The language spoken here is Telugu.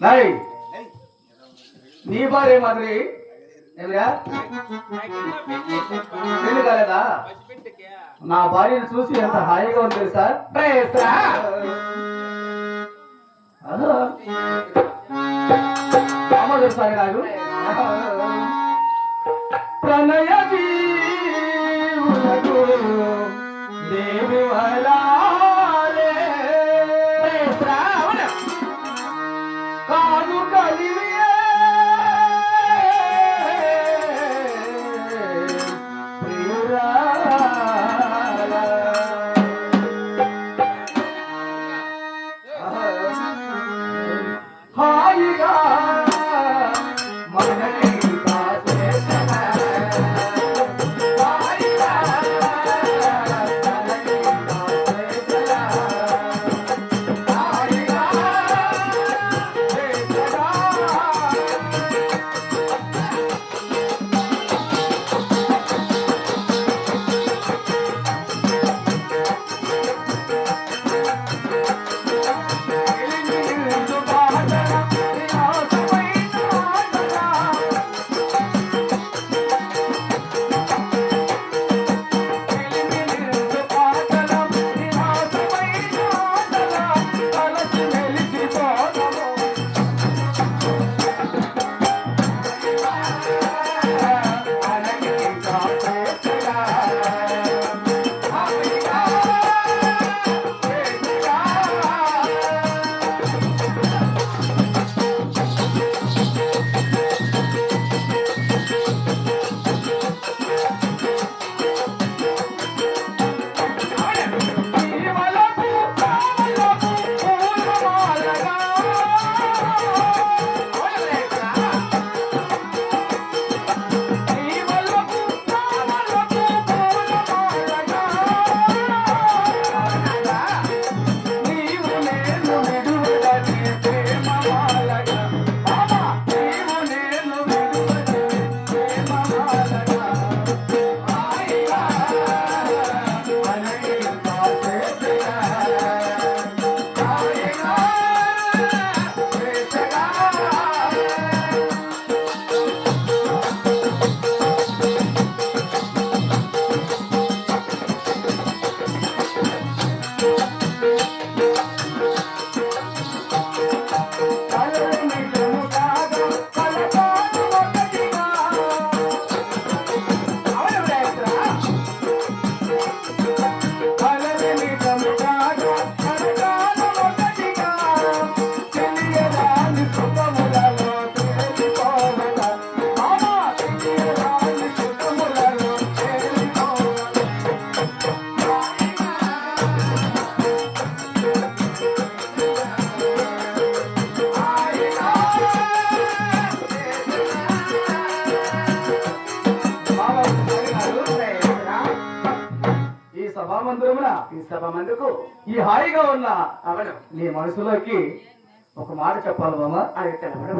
నాయ్. నీ భార్య మాదిరి? పెళ్ళి కాలేదా? నా భార్యను చూసి ఎంత హాయిగా ఉంది తెలుసా? అమ్మ చూస్తాను నాకు ఈ మందుకు ఈ హాయిగా ఉన్న నీ మనసులోకి ఒక మాట చెప్పాలి మామ. అది తెలవడం